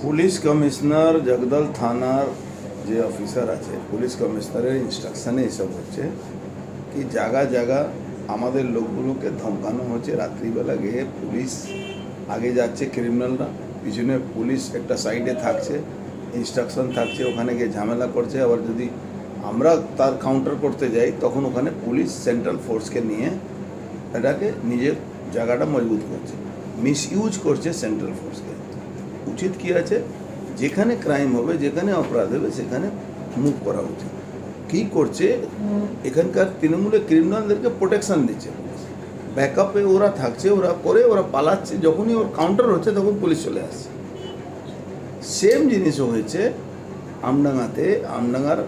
Police commissioner Jagdal থানার যে officer আছে, পুলিশ কমিশনারের ইনস্ট্রাকশানে এসব হচ্ছে কি জায়গা জায়গা আমাদের লোকগুলোকে ধমকানো হচ্ছে। রাত্রিবেলা গিয়ে পুলিশ আগে যাচ্ছে ক্রিমিনালরা পিছনে পুলিশ একটা সাইডে থাকছে ইনস্ট্রাকশন থাকছে, ওখানে গিয়ে ঝামেলা করছে। আবার যদি আমরা তার কাউন্টার করতে যাই, তখন ওখানে পুলিশ সেন্ট্রাল ফোর্সকে নিয়ে এটাকে নিজের জায়গাটা মজবুত করছে। মিস ইউজ করছে সেন্ট্রাল ফোর্সকে। উচিত কি আছে? যেখানে ক্রাইম হবে, যেখানে অপরাধ হবে, সেখানে মুভ করা উচিত। কী করছে? এখানকার তৃণমূলের ক্রিমিনালদেরকে প্রোটেকশন দিচ্ছে। ব্যাকআপে ওরা থাকছে, ওরা করে, ওরা পালাচ্ছে। যখনই ওর কাউন্টার হচ্ছে, তখন পুলিশ চলে আসছে। সেম জিনিসও হয়েছে আমডাঙ্গাতে। আমডাঙ্গার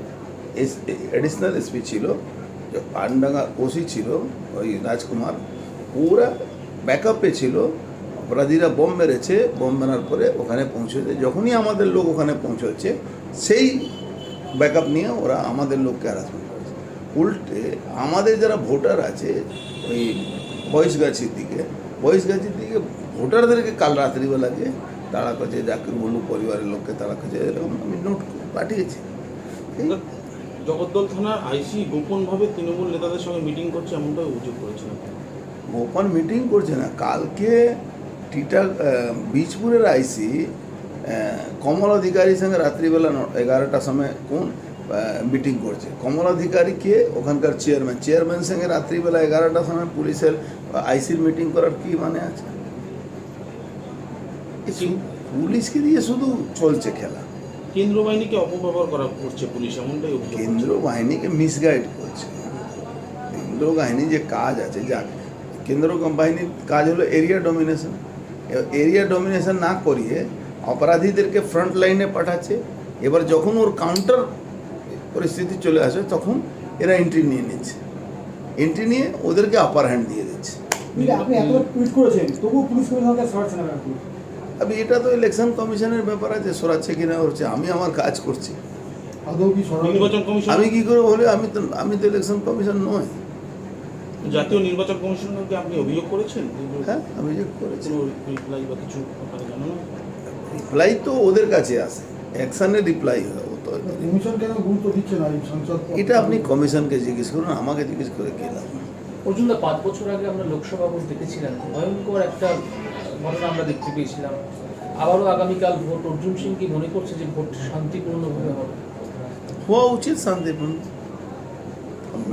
অ্যাডিশনাল এসপি ছিল আমডাঙ্গা ওসি ছিল, ওই রাজকুমার। ওরা ব্যাকআপে ছিল অপরাধীরা বোম মেরেছে বোম মারার পরে ওখানে পৌঁছেছে। যখনই আমাদের লোক ওখানে পৌঁছচ্ছে সেই ব্যাকআপ নিয়ে ওরা আমাদের লোককে হ্যারাসমেন্ট করেছে। উল্টে আমাদের যারা ভোটার আছে ওই বয়সগাছির দিকে বয়সগাছির দিকে ভোটারদেরকে কাল রাত্রিবেলাকে তারা কাছে জাকির বলু পরিবারের লোককে তারা কাছে এরকম আমি নোট পাঠিয়েছি। জগদ্দল থানার আইসি গোপনভাবে তৃণমূল নেতাদের সঙ্গে মিটিং করছে এমনটাই অভিযোগ করেছেন আপনি। ওপেন মিটিং করছে না। কালকে টিটা বীজপুরের আইসি কমল অধিকারীর সঙ্গে রাত্রিবেলা এগারোটার সময় কোন মিটিং করছে কমল অধিকারী কে ওখানকার চেয়ারম্যান চেয়ারম্যান সঙ্গে রাত্রিবেলা এগারোটার সময় পুলিশের আইসির মিটিং করার কি মানে আছে পুলিশকে দিয়ে শুধু চলছে খেলা কেন্দ্র বাহিনীকে অপব্যবহার করা করছে পুলিশ এমনটাই কেন্দ্র বাহিনীকে মিসগাইড করছে। কেন্দ্র বাহিনী যে কাজ আছে যা কেন্দ্র বাহিনীর কাজ হলো এরিয়া ডমিনেশন এরিয়া ডমিনেশন না করিয়ে অপরাধীদেরকে ফ্রন্ট লাইনে পাঠাচ্ছে। এবার যখন ওর কাউন্টার পরিস্থিতি চলে আসে তখন এরা এন্ট্রি নিয়ে নিচ্ছে। এন্ট্রি নিয়ে ওদেরকে আপার হ্যান্ড দিয়ে দিচ্ছে। আপনি এত টুইট করেছেন তবুও পুলিশ কমিশনারকে সরাচ্ছেন না আপনি আমি এটা তো ইলেকশন কমিশনের ব্যাপার আছে সরাচ্ছে কিনা হচ্ছে আমি আমার কাজ করছি। আদৌ কি সরানো নির্বাচন কমিশন আমি কি করে বলে আমি তো আমি তো ইলেকশন কমিশন নয় জাতীয় নির্বাচন কমিশনকে আপনি অভিযোগ করেছেন? হ্যাঁ আমি যে করেছি। রিপ্লাই বা কিছু রিপ্লাই তো ওদের কাছে আসে অ্যাকশানে রিপ্লাই হয় কমিশন কেন গুরুত্ব দিচ্ছে না সংসদ এটা আপনি কমিশনকে জিজ্ঞেস করুন আমাকে জিজ্ঞেস করে কে লাভ অর্জুন দা পাঁচ বছর আগে আমরা লোকসভা ভোট দেখেছিলাম। ভয়ঙ্কর একটা ঘটনা আমরা দেখতে পেয়েছিলাম। আবারও আগামীকাল ভোট। অর্জুন সিং কি মনে করছে যে ভোট শান্তিপূর্ণভাবে হবে? হওয়া উচিত শান্তিপূর্ণ।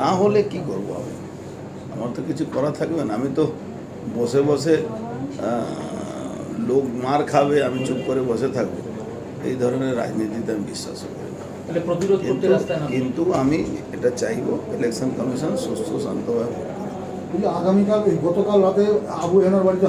না হলে কি করব আমি আমার তো কিছু করা থাকবে না। আমি তো বসে বসে লোক মার খাবে আমি চুপ করে বসে থাকব। এই ধরনের রাজনীতিতে আমি বিশ্বাস করি না। প্রতিরোধ করতে কিন্তু রাস্তায় কিন্তু আমি এটা চাইব ইলেকশন কমিশন সুস্থ শান্তভাবে কিন্তু আগামীকাল গতকাল রাতে আবু হেনার বাড়িতে